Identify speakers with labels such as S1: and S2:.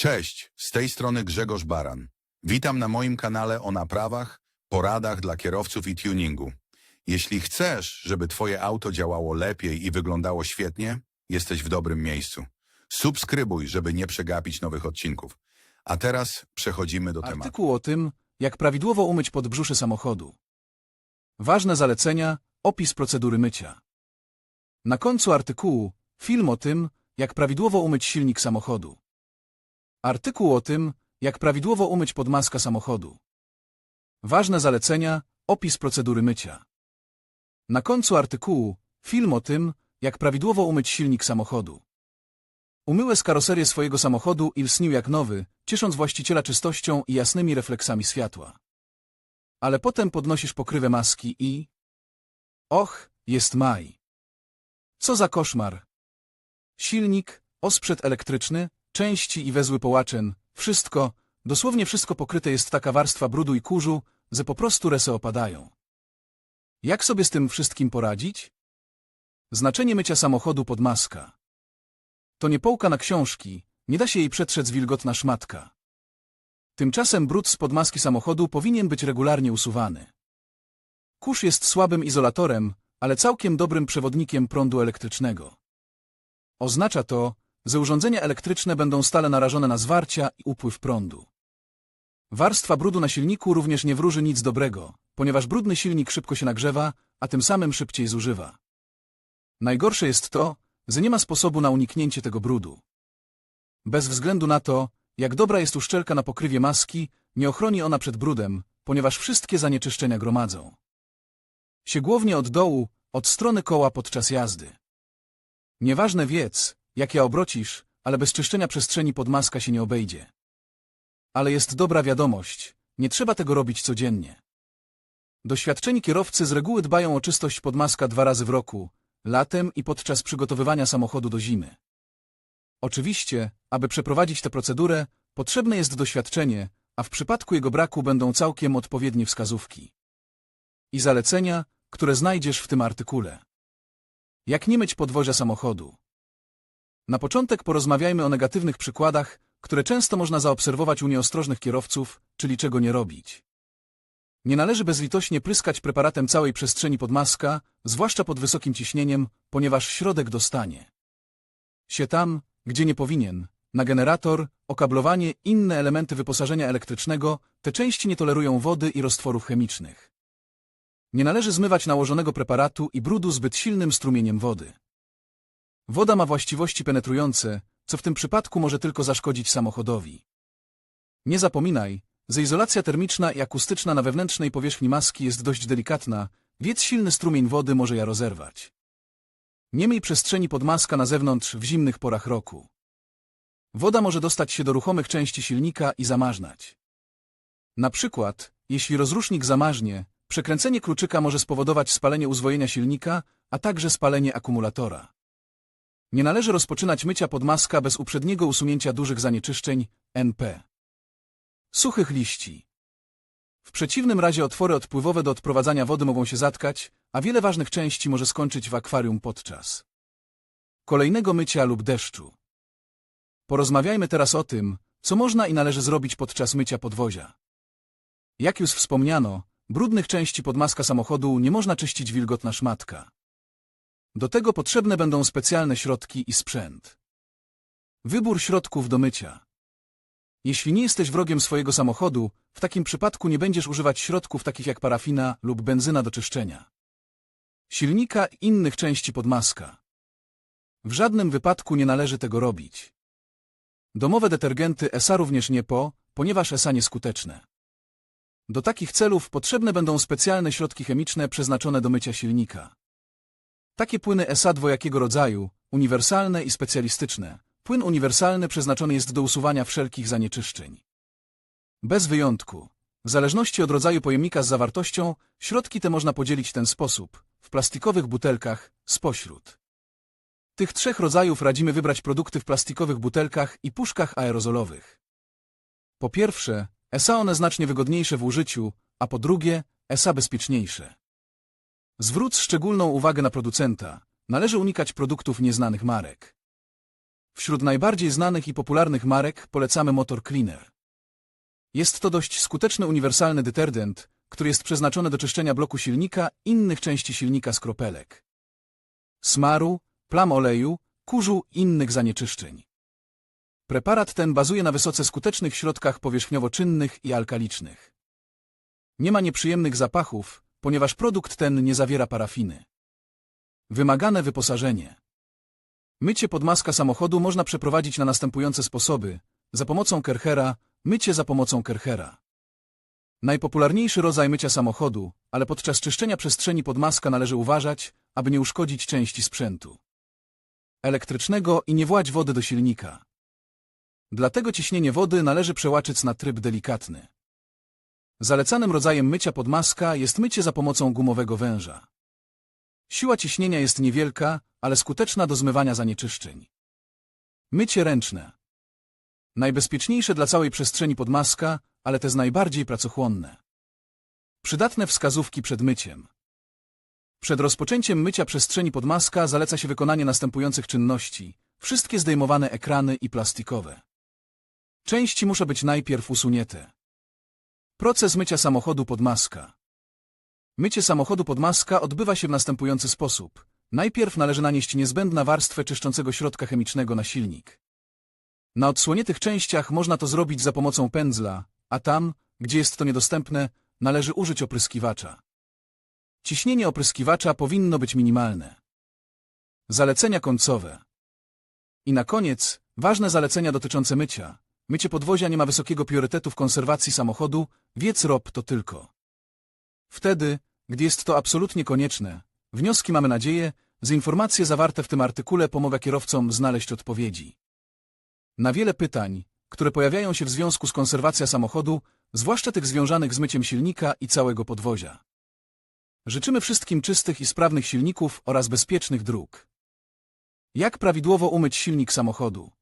S1: Cześć, z tej strony Grzegorz Baran. Witam na moim kanale o naprawach, poradach dla kierowców i tuningu. Jeśli chcesz, żeby Twoje auto działało lepiej i wyglądało świetnie, jesteś w dobrym miejscu. Subskrybuj, żeby nie przegapić nowych odcinków. A teraz przechodzimy do tematu.
S2: Artykuł o tym, jak prawidłowo umyć podbrzusze samochodu. Ważne zalecenia, opis procedury mycia. Na końcu artykułu film o tym, jak prawidłowo umyć silnik samochodu. Artykuł o tym, jak prawidłowo umyć podmaska samochodu. Ważne zalecenia, opis procedury mycia. Na końcu artykułu film o tym, jak prawidłowo umyć silnik samochodu. Umyłeś karoserię swojego samochodu i lsnił jak nowy, ciesząc właściciela czystością i jasnymi refleksami światła. Ale potem podnosisz pokrywę maski i... Och, jest maj. Co za koszmar. Silnik, osprzęt elektryczny, części i wezły połaczyn, wszystko, dosłownie wszystko pokryte jest taka warstwa brudu i kurzu, że po prostu resy opadają. Jak sobie z tym wszystkim poradzić? Znaczenie mycia samochodu pod maska. To nie połka na książki, nie da się jej przetrzeć wilgotna szmatka. Tymczasem brud z podmaski samochodu powinien być regularnie usuwany. Kurz jest słabym izolatorem, ale całkiem dobrym przewodnikiem prądu elektrycznego. Oznacza to, że urządzenia elektryczne będą stale narażone na zwarcia i upływ prądu. Warstwa brudu na silniku również nie wróży nic dobrego, ponieważ brudny silnik szybko się nagrzewa, a tym samym szybciej zużywa. Najgorsze jest to, że nie ma sposobu na uniknięcie tego brudu. Bez względu na to, jak dobra jest uszczelka na pokrywie maski, nie ochroni ona przed brudem, ponieważ wszystkie zanieczyszczenia gromadzą. Się głównie od dołu, od strony koła podczas jazdy. Nieważne wiedz, jak ja obrocisz, ale bez czyszczenia przestrzeni pod maska się nie obejdzie. Ale jest dobra wiadomość, nie trzeba tego robić codziennie. Doświadczeni kierowcy z reguły dbają o czystość podmaska dwa razy w roku, latem i podczas przygotowywania samochodu do zimy. Oczywiście, aby przeprowadzić tę procedurę, potrzebne jest doświadczenie, a w przypadku jego braku będą całkiem odpowiednie wskazówki. I zalecenia, które znajdziesz w tym artykule. Jak nie myć podwozia samochodu? Na początek porozmawiajmy o negatywnych przykładach, które często można zaobserwować u nieostrożnych kierowców, czyli czego nie robić. Nie należy bezlitośnie pryskać preparatem całej przestrzeni podmaska, zwłaszcza pod wysokim ciśnieniem, ponieważ środek dostanie się tam, gdzie nie powinien. Na generator, okablowanie, inne elementy wyposażenia elektrycznego, te części nie tolerują wody i roztworów chemicznych. Nie należy zmywać nałożonego preparatu i brudu zbyt silnym strumieniem wody. Woda ma właściwości penetrujące, co w tym przypadku może tylko zaszkodzić samochodowi. Nie zapominaj, że izolacja termiczna i akustyczna na wewnętrznej powierzchni maski jest dość delikatna, więc silny strumień wody może ja rozerwać. Nie miej przestrzeni pod maska na zewnątrz w zimnych porach roku. Woda może dostać się do ruchomych części silnika i zamarznać. Na przykład, jeśli rozrusznik zamarznie, przekręcenie kluczyka może spowodować spalenie uzwojenia silnika, a także spalenie akumulatora. Nie należy rozpoczynać mycia podmaska bez uprzedniego usunięcia dużych zanieczyszczeń, NP. Suchych liści. W przeciwnym razie otwory odpływowe do odprowadzania wody mogą się zatkać, a wiele ważnych części może skończyć w akwarium podczas kolejnego mycia lub deszczu. Porozmawiajmy teraz o tym, co można i należy zrobić podczas mycia podwozia. Jak już wspomniano, brudnych części podmaska samochodu nie można czyścić wilgotna szmatka. Do tego potrzebne będą specjalne środki i sprzęt. Wybór środków do mycia. Jeśli nie jesteś wrogiem swojego samochodu, w takim przypadku nie będziesz używać środków takich jak parafina lub benzyna do czyszczenia. Silnika i innych części podmaska. W żadnym wypadku nie należy tego robić. Domowe detergenty ESA również nie po, ponieważ ESA nieskuteczne. Do takich celów potrzebne będą specjalne środki chemiczne przeznaczone do mycia silnika. Takie płyny ESA dwojakiego rodzaju, uniwersalne i specjalistyczne. Płyn uniwersalny przeznaczony jest do usuwania wszelkich zanieczyszczeń. Bez wyjątku. W zależności od rodzaju pojemnika z zawartością, środki te można podzielić w ten sposób. W plastikowych butelkach, spośród. Tych trzech rodzajów radzimy wybrać produkty w plastikowych butelkach i puszkach aerozolowych. Po pierwsze, ESA one znacznie wygodniejsze w użyciu, a po drugie, ESA bezpieczniejsze. Zwróć szczególną uwagę na producenta. Należy unikać produktów nieznanych marek. Wśród najbardziej znanych i popularnych marek polecamy Motor Cleaner. Jest to dość skuteczny uniwersalny detergent, który jest przeznaczony do czyszczenia bloku silnika innych części silnika z kropelek. Smaru, plam oleju, kurzu i innych zanieczyszczeń. Preparat ten bazuje na wysoce skutecznych środkach powierzchniowo-czynnych i alkalicznych. Nie ma nieprzyjemnych zapachów, ponieważ produkt ten nie zawiera parafiny. Wymagane wyposażenie. Mycie podmaska samochodu można przeprowadzić na następujące sposoby. Za pomocą Kerchera, mycie za pomocą Kerchera. Najpopularniejszy rodzaj mycia samochodu, ale podczas czyszczenia przestrzeni podmaska należy uważać, aby nie uszkodzić części sprzętu elektrycznego i nie włać wody do silnika. Dlatego ciśnienie wody należy przełaczyć na tryb delikatny. Zalecanym rodzajem mycia podmaska jest mycie za pomocą gumowego węża. Siła ciśnienia jest niewielka, ale skuteczna do zmywania zanieczyszczeń. Mycie ręczne. Najbezpieczniejsze dla całej przestrzeni podmaska, ale też najbardziej pracochłonne. Przydatne wskazówki przed myciem. Przed rozpoczęciem mycia przestrzeni podmaska zaleca się wykonanie następujących czynności. Wszystkie zdejmowane ekrany i plastikowe. Części muszą być najpierw usunięte. Proces mycia samochodu podmaska. Mycie samochodu podmaska odbywa się w następujący sposób. Najpierw należy nanieść niezbędna warstwę czyszczącego środka chemicznego na silnik. Na odsłoniętych częściach można to zrobić za pomocą pędzla, a tam, gdzie jest to niedostępne, należy użyć opryskiwacza. Ciśnienie opryskiwacza powinno być minimalne. Zalecenia końcowe. I na koniec, ważne zalecenia dotyczące mycia. Mycie podwozia nie ma wysokiego priorytetu w konserwacji samochodu, wiedz rob to tylko. Wtedy, gdy jest to absolutnie konieczne, wnioski mamy nadzieję, z informacje zawarte w tym artykule pomogą kierowcom znaleźć odpowiedzi. Na wiele pytań, które pojawiają się w związku z konserwacją samochodu, zwłaszcza tych związanych z myciem silnika i całego podwozia. Życzymy wszystkim czystych i sprawnych silników oraz bezpiecznych dróg. Jak prawidłowo umyć silnik samochodu?